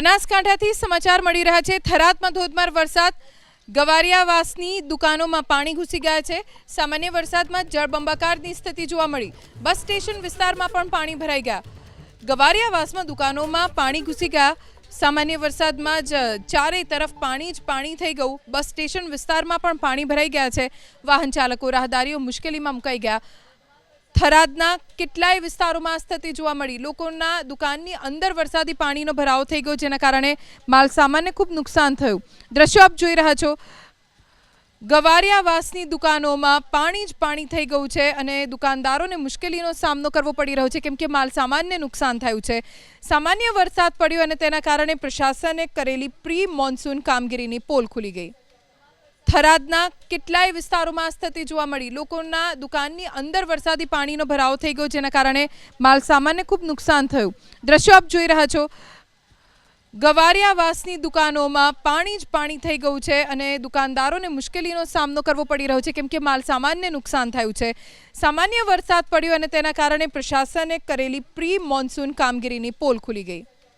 બનાસકાંઠાથી સમાચાર મળી રહ્યા છે. થરાદમાં ધોધમાર વરસાદ. ગવારિયાવાસની દુકાનોમાં પાણી ઘૂસી ગયા છે. સામાન્ય વરસાદમાં જળબંબાકારની સ્થિતિ જોવા મળી. બસ સ્ટેશન વિસ્તારમાં પણ પાણી ભરાઈ ગયા. ગવારિયાવાસમાં દુકાનોમાં પાણી ઘૂસી ગયા. સામાન્ય વરસાદમાં જ ચારેય તરફ પાણી જ પાણી થઈ ગયું. બસ સ્ટેશન વિસ્તારમાં પણ પાણી ભરાઈ ગયા છે. વાહન ચાલકો રાહદારીઓ મુશ્કેલીમાં મુકાઈ ગયા. થરાદના કેટલાય વિસ્તારોમાં સ્થિતિ જોવા મળી. લોકોના દુકાનની અંદર વરસાદી પાણીનો ભરાવો થઈ ગયો, જેના કારણે માલ સામાનને ખૂબ નુકસાન થયું. દ્રશ્યો આપ જોઈ રહ્યા છો. ગવારિયાવાસની દુકાનોમાં પાણી જ પાણી થઈ ગયું છે અને દુકાનદારોને મુશ્કેલીનો સામનો કરવો પડી રહ્યો છે, કેમ કે માલ સામાનને નુકસાન થયું છે. સામાન્ય વરસાદ પડ્યો અને તેના કારણે પ્રશાસને કરેલી પ્રી મોન્સૂન કામગીરીની પોલ ખુલી ગઈ. થરાદના કેટલાય વિસ્તારોમાં સ્થિતિ જોવા મળી. લોકોના દુકાનની અંદર વરસાદી પાણીનો ભરાવો થઈ ગયો, જેના કારણે માલ સામાનને ખૂબ નુકસાન થયું. દ્રશ્યો આપ જોઈ રહ્યા છો. ગવારિયાવાસની દુકાનોમાં પાણી જ પાણી થઈ ગયું છે અને દુકાનદારોને મુશ્કેલીનો સામનો કરવો પડી રહ્યો છે, કેમ કે માલ સામાનને નુકસાન થયું છે. સામાન્ય વરસાદ પડ્યો અને તેના કારણે પ્રશાસને કરેલી પ્રી મોન્સૂન કામગીરીની પોલ ખુલી ગઈ.